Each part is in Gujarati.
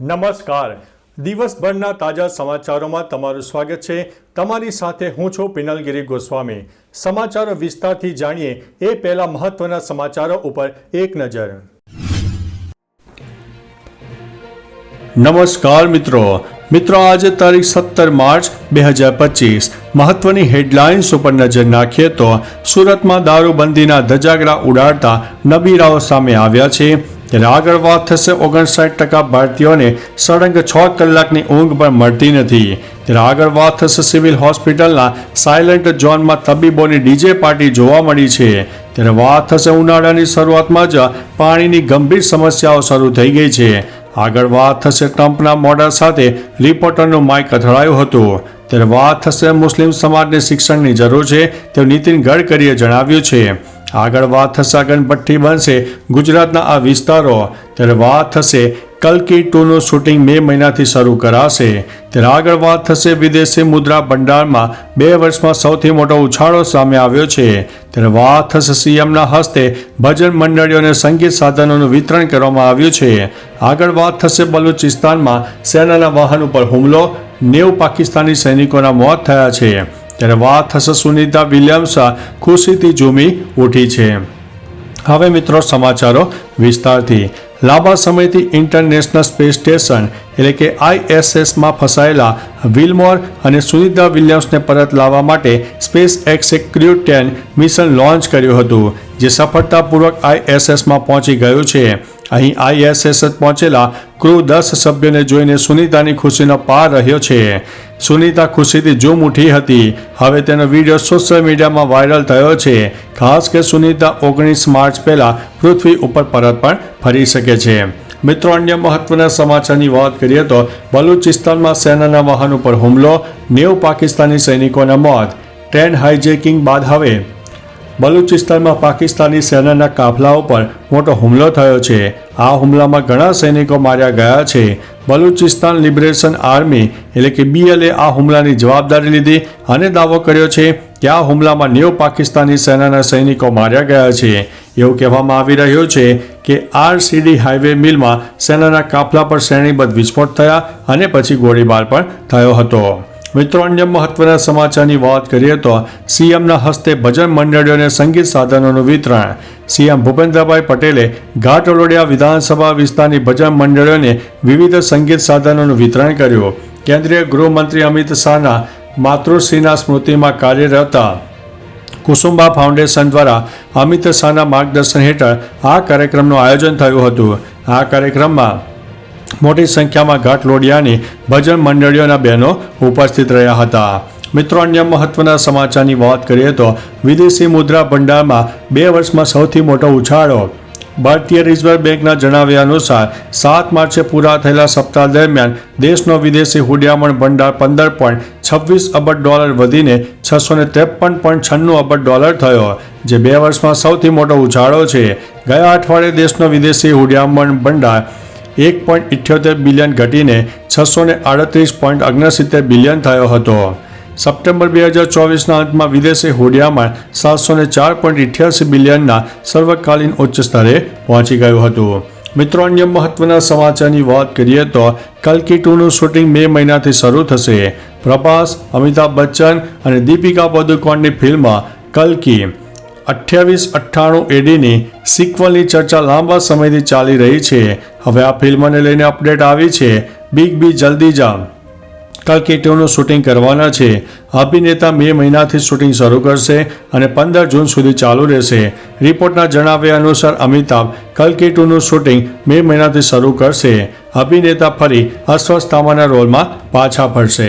નમસ્કાર. દિવસભરના તાજા સમાચારોમાં તમારું સ્વાગત છે. તમારી સાથે હું છું પિનલગીરી ગોસ્વામી. સમાચારો વિસ્તારથી જાણીએ એ પહેલા મહત્વના સમાચારો ઉપર એક નજર. નમસ્કાર મિત્રો. મિત્રો, આજે તારીખ સત્તર માર્ચ બે હજાર પચીસ. મહત્વની હેડલાઇન્સ ઉપર નજર નાખીએ તો સુરતમાં દારૂબંધીના ધજાગરા ઉડાડતા નબીરાઓ સામે આવ્યા છે. ત્યારે આગળ વાત થશે ઓગણસાઠ ટકા ભારતીયોને સળંગ છ કલાકની ઊંઘ પણ મળતી નથી. ત્યારે આગળ વાત થશે સિવિલ હોસ્પિટલના સાયલન્ટ ઝોનમાં તબીબોની ડીજે પાર્ટી જોવા મળી છે. ત્યારે વાત થશે ઉનાળાની શરૂઆતમાં જ પાણીની ગંભીર સમસ્યાઓ શરૂ થઈ ગઈ છે. આગળ વાત થશે ટ્રમ્પના મોડલ સાથે રિપોર્ટરનું માઇક અથડાયું હતું. ત્યારે વાત થશે મુસ્લિમ સમાજને શિક્ષણની જરૂર છે તેવું નીતિન ગડકરીએ જણાવ્યું છે. આગળ વાત થશે અગનભઠ્ઠી બનશે ગુજરાતના આ વિસ્તારો. ત્યારે વાત થશે કલકી ટુનું શૂટિંગ મે મહિનાથી શરૂ કરાશે. ત્યારે આગળ વાત થશે વિદેશી મુદ્રા ભંડારમાં બે વર્ષમાં સૌથી મોટો ઉછાળો સામે આવ્યો છે. ત્યારે વાત થશે સીએમના હસ્તે ભજન મંડળીઓને સંગીત સાધનોનું વિતરણ કરવામાં આવ્યું છે. આગળ વાત થશે બલુચિસ્તાનમાં સેનાના વાહન ઉપર હુમલો. નેવ પાકિસ્તાની સૈનિકોના મોત થયા છે. ત્યારે વાત થશે સુનિતા વિલિયમ્સ ખુશીથી ઝૂમી ઉઠી છે. હવે મિત્રો સમાચારો વિસ્તારથી. લાંબા સમયથી ઇન્ટરનેશનલ સ્પેસ સ્ટેશન એટલે કે આઈએસએસમાં ફસાયેલા વિલમોર અને સુનિતા વિલિયમ્સને પરત લાવવા માટે સ્પેસ એક્સે ક્રૂ ટેન મિશન લોન્ચ કર્યું હતું, જે સફળતાપૂર્વક આઈએસએસમાં પહોંચી ગયું છે. અહીં આઈએસએસ પહોંચેલા ક્રૂ દસ સભ્યોને જોઈને સુનિતાની ખુશીનો પાર રહ્યો છે. સુનિતા ખુશીથી ઝૂમ ઉઠી હતી. હવે તેનો વીડિયો સોશિયલ મીડિયામાં વાયરલ થયો છે. ખાસ કે સુનિતા ઓગણીસ માર્ચ પહેલા પૃથ્વી ઉપર પરત પણ ફરી શકે છે. મિત્રો, અન્ય મહત્વના સમાચારની વાત કરીએ તો બલુચિસ્તાનમાં સેનાના વાહન ઉપર હુમલો, નેવ પાકિસ્તાની સૈનિકોના મોત, ટ્રેન હાઇજેકિંગ બાદ હવે બલુચિસ્તાનમાં પાકિસ્તાની સેનાના કાફલાઓ પર મોટો હુમલો થયો છે. આ હુમલામાં ઘણા સૈનિકો માર્યા ગયા છે. બલુચિસ્તાન લિબરેશન આર્મી એટલે કે બીએલએ આ હુમલાની જવાબદારી લીધી અને દાવો કર્યો છે કે આ હુમલામાં નેવ પાકિસ્તાની સેનાના સૈનિકો માર્યા ગયા છે. એવું કહેવામાં આવી રહ્યું છે કે આરસીડી હાઈવે મિલમાં સેનાના કાફલા પર શ્રેણીબદ્ધ વિસ્ફોટ થયા અને પછી ગોળીબાર પણ થયો હતો. મિત્રો, અન્ય મહત્વના સમાચારની વાત કરીએ તો સીએમના હસ્તે ભજન મંડળીઓને સંગીત સાધનોનું વિતરણ. સીએમ ભૂપેન્દ્રભાઈ પટેલે ઘાટલોડિયા વિધાનસભા વિસ્તારની ભજન મંડળીઓને વિવિધ સંગીત સાધનોનું વિતરણ કર્યું. કેન્દ્રીય ગૃહમંત્રી અમિત શાહના માતૃશ્રીના સ્મૃતિમાં કાર્યરત કુસુંબા ફાઉન્ડેશન દ્વારા અમિત શાહના માર્ગદર્શન હેઠળ આ કાર્યક્રમનું આયોજન થયું હતું. આ કાર્યક્રમમાં મોટી સંખ્યામાં ઘાટલોડિયાની ભજન મંડળીઓના બહેનો ઉપસ્થિત રહ્યા હતા. મિત્રો, અન્ય મહત્વના સમાચારની વાત કરીએ તો વિદેશી મુદ્રા ભંડારમાં બે વર્ષમાં સૌથી મોટો ઉછાળો. ભારતીય રિઝર્વ બેંકના જણાવ્યા અનુસાર, સાત માર્ચે પૂરા થયેલા સપ્તાહ દરમિયાન દેશનો વિદેશી હુડિયામણ ભંડાર પંદર પોઈન્ટ છવ્વીસ અબજ ડોલર વધીને છસો ને ત્રેપન પોઈન્ટ છન્નું અબજ ડોલર થયો, જે બે વર્ષમાં સૌથી મોટો ઉછાળો છે. ગયા અઠવાડિયે દેશનો વિદેશી હુડિયામણ ભંડાર એક પોઈન્ટ ઇઠ્યોતેર બિલિયન ઘટીને છસો ને આડત્રીસ પોઈન્ટ ઓગણસિત્તેર બિલિયન થયો હતો. સપ્ટેમ્બર બે હજાર ચોવીસના અંતમાં વિદેશી હોડિયામાં સાતસો ને ચાર પોઈન્ટ ઇઠ્યાસી બિલિયનના સર્વકાલીન ઉચ્ચ સ્તરે પહોંચી ગયું હતું. મિત્રો, અન્ય મહત્વના સમાચારની વાત કરીએ તો કલ્કી ટુનું શૂટિંગ મે મહિનાથી શરૂ થશે. પ્રભાસ, અમિતાભ બચ્ચન અને દીપિકા પદુકોણની ફિલ્મ કલ્કી અઠ્યાવીસ અઠ્ઠાણું એડીની સિક્વલની ચર્ચા લાંબા સમયથી ચાલી રહી છે. હવે આ ફિલ્મને લઈને અપડેટ આવી છે બિગ બી જલ્દી જા કલ્કી ટુનું શૂટિંગ કરવાના છે. અભિનેતા મે મહિનાથી શૂટિંગ શરૂ કરશે અને પંદર જૂન સુધી ચાલુ રહેશે. રિપોર્ટના જણાવ્યા અનુસાર અમિતાભ કલ્કી ટુનું શૂટિંગ મે મહિનાથી શરૂ કરશે. અભિનેતા ફરી અસ્વસ્થતામાંના રોલમાં પાછા ફરશે.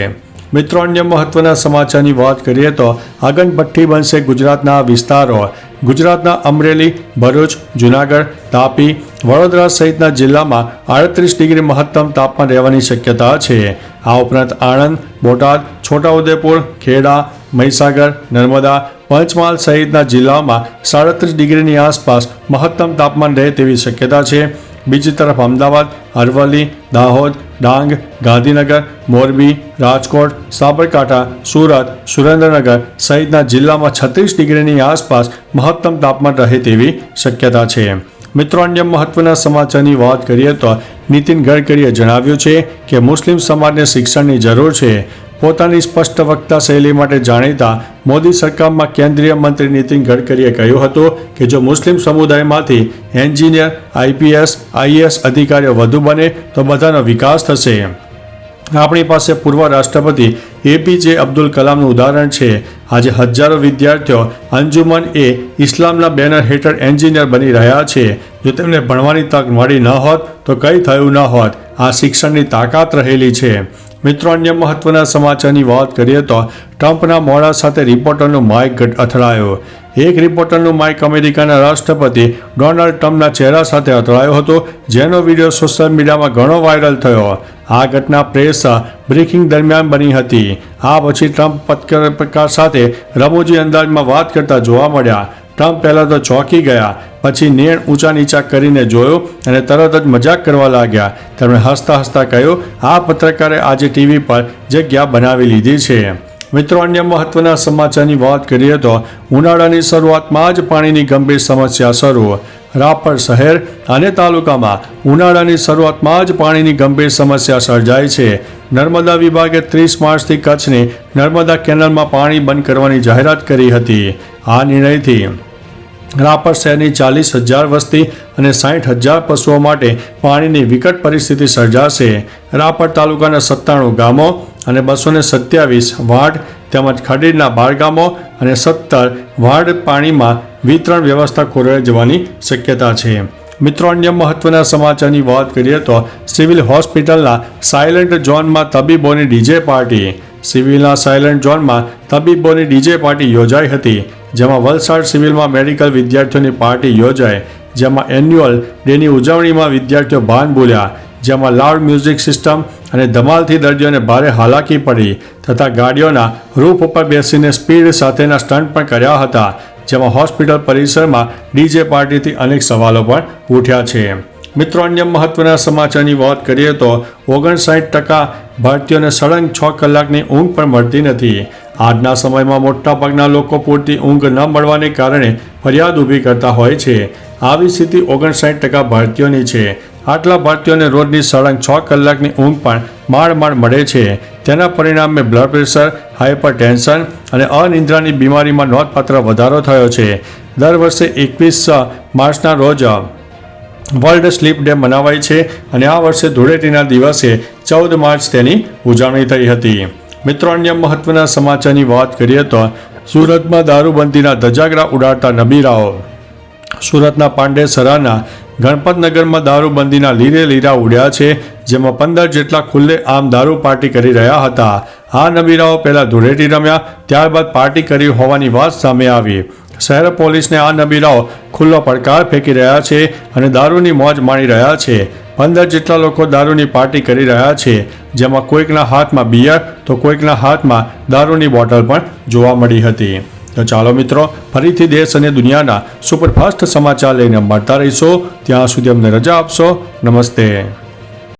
મિત્રો, અન્ય મહત્વના સમાચારની વાત કરીએ તો આગનપટ્ટી બનશે ગુજરાતના વિસ્તારો. ગુજરાતના અમરેલી, ભરૂચ, જુનાગઢ, તાપી, વડોદરા સહિતના જિલ્લામાં આડત્રીસ ડિગ્રી મહત્તમ તાપમાન રહેવાની શક્યતા છે. આ ઉપરાંત આણંદ, બોટાદ, છોટાઉદેપુર, ખેડા, મહીસાગર, નર્મદા, પંચમહાલ સહિતના જિલ્લાઓમાં સાડત્રીસ ડિગ્રીની આસપાસ મહત્તમ તાપમાન રહે તેવી શક્યતા છે. બીજી તરફ અમદાવાદ, અરવલ્લી, દાહોદ ડાંગ, ગાંધીનગર, મોરબી, રાજકોટ, સાબરકાંઠા, સુરત, સુરેન્દ્રનગર સહિતના જિલ્લામાં છત્રીસ ડિગ્રીની આસપાસ મહત્તમ તાપમાન રહે તેવી શક્યતા છે. મિત્રો, અન્ય મહત્વના સમાચારની વાત કરીએ તો નીતિન ગડકરીએ જણાવ્યું છે કે મુસ્લિમ સમાજને શિક્ષણની જરૂર છે. પોતાની સ્પષ્ટ વક્તા શૈલી માટે જાણીતા મોદી સરકારમાં કેન્દ્રીય મંત્રી નીતિન ગડકરીએ કહ્યું હતું કે જો મુસ્લિમ સમુદાયમાંથી એન્જિનિયર, આઈપીએસ, આઈએએસ અધિકારીઓ વધુ બને તો બધાનો વિકાસ થશે. આપણી પાસે પૂર્વ રાષ્ટ્રપતિ એપીજે અબ્દુલ કલામનું ઉદાહરણ છે. આજે હજારો વિદ્યાર્થીઓ અંજુમન એ ઇસ્લામના બેનર હેઠળ એન્જિનિયર બની રહ્યા છે. જો તેમને ભણવાની તક મળી ન હોત તો કંઈ થયું ન હોત. આ શિક્ષણની તાકાત રહેલી છે. મિત્રો, અન્ય મહત્વના સમાચારની વાત કરીએ તો ટ્રમ્પના મોડા સાથે રિપોર્ટરનું માઇક અથડાયો. એક રિપોર્ટરનું માઇક અમેરિકાના રાષ્ટ્રપતિ ડોનાલ્ડ ટ્રમ્પના ચહેરા સાથે અથડાયો હતો, જેનો વીડિયો સોશિયલ મીડિયામાં ઘણો વાયરલ થયો. આ ઘટના પ્રેસ બ્રિફિંગ દરમિયાન બની હતી. આ પછી ટ્રમ્પ પત્રકાર સાથે રમૂજી અંદાજમાં વાત કરતા જોવા મળ્યા. ટ્રમ્પ પહેલાં તો ચોંકી ગયા, પછી નેણ ઊંચા નીચા કરીને જોયો અને તરત જ મજાક કરવા લાગ્યા. તેમણે હસતા હસતા કહ્યું, આ પત્રકારે આજે ટીવી પર જગ્યા બનાવી લીધી છે. મિત્રો, અન્ય મહત્વના સમાચારની વાત કરીએ તો ઉનાળાની શરૂઆતમાં જ પાણીની ગંભીર સમસ્યા શરૂ. રાપર શહેર અને તાલુકામાં ઉનાળાની શરૂઆતમાં જ પાણીની ગંભીર સમસ્યા સર્જાય છે. નર્મદા વિભાગે ત્રીસ માર્ચથી કચ્છની નર્મદા કેનાલમાં પાણી બંધ કરવાની જાહેરાત કરી હતી. આ નિર્ણયથી રાપર શહેરની ચાલીસ હજાર વસ્તી અને સાઠ હજાર પશુઓ માટે પાણીની વિકટ પરિસ્થિતિ સર્જાશે. રાપર તાલુકાના સત્તાણું ગામો અને બસો ને સત્યાવીસ વાડ તેમજ ખડીરના બાર ગામો અને સત્તર વાડ પાણીમાં વિતરણ વ્યવસ્થા ખોરવાઈ જવાની શક્યતા છે. મિત્રો, અન્ય મહત્વના સમાચારની વાત કરીએ તો સિવિલ હોસ્પિટલના સાયલન્ટ ઝોનમાં તબીબોની ડીજે પાર્ટી. સિવિલના સાયલન્ટ ઝોનમાં તબીબોની ડીજે પાર્ટી યોજાઈ હતી, જેમાં વલસાડ સિવિલમાં મેડિકલ વિદ્યાર્થીઓની પાર્ટી યોજાઈ, જેમાં એન્યુઅલ ડેની ઉજવણીમાં વિદ્યાર્થીઓ ભાન બોલ્યા, જેમાં લાઉડ મ્યુઝિક સિસ્ટમ અને ધમાલથી દર્દીઓને ભારે હાલાકી પડી, તથા ગાડીઓના રૂફ ઉપર બેસીને સ્પીડ સાથેના સ્ટન્ટ પણ કર્યા હતા, જેમાં હોસ્પિટલ પરિસરમાં ડીજે પાર્ટીથી અનેક સવાલો પણ ઉઠ્યા છે. મિત્રો, અન્ય મહત્વના સમાચારની વાત કરીએ તો ઓગણસાઠ ટકા ભારતીયોને સળંગ છ કલાકની ઊંઘ પણ મળતી નથી. આજના સમયમાં મોટાભાગના લોકો પૂરતી ઊંઘ ન મળવાને કારણે ફરિયાદ ઊભી કરતા હોય છે. આવી સ્થિતિ ઓગણસાઠ ટકા ભારતીયોની છે. આટલા ભારતીયોને રોજની સળંગ છ કલાકની ઊંઘ પણ માળ માળ મળે છે. તેના પરિણામે બ્લડ પ્રેશર હાઇપર ટેન્શન અને અનિદ્રાની બીમારીમાં નોંધપાત્ર વધારો થયો છે. દર વર્ષે એકવીસ માર્ચના રોજ વર્લ્ડ સ્લીપ ડે મનાવાય છે અને આ વર્ષે ધૂળેટીના દિવસે ચૌદ માર્ચ તેની ઉજવણી થઈ હતી. મિત્રો, અન્ય મહત્વના સમાચારની વાત કરીએ તો સુરતમાં દારૂબંધીના ધજાગરા ઉડાડતા નબીરાઓ. સુરતના પાંડેસરાના ગણપતનગરમાં દારૂબંધીના લીરે લીરા ઉડ્યા છે, જેમાં પંદર જેટલા ખુલ્લે આમ દારૂ પાર્ટી કરી રહ્યા હતા. આ નબીરાઓ પહેલાં ધૂળેટી રમ્યા, ત્યારબાદ પાર્ટી કરી હોવાની વાત સામે આવી. શહેર પોલીસને આ નબીરાઓ ખુલ્લો પડકાર ફેંકી રહ્યા છે અને દારૂની મોજ માણી રહ્યા છે. પંદર જેટલા લોકો દારૂની પાર્ટી કરી રહ્યા છે. જેમાં કોઈકના હાથમાં બિયર તો કોઈકના હાથમાં દારૂની બોટલ પણ જોવા મળી હતી. તો ચાલો મિત્રો, ફરીથી દેશ અને દુનિયાના સુપરફાસ્ટ સમાચાર લઈને મળતા રહીશો. ત્યાં સુધી અમને રજા આપશો. નમસ્તે.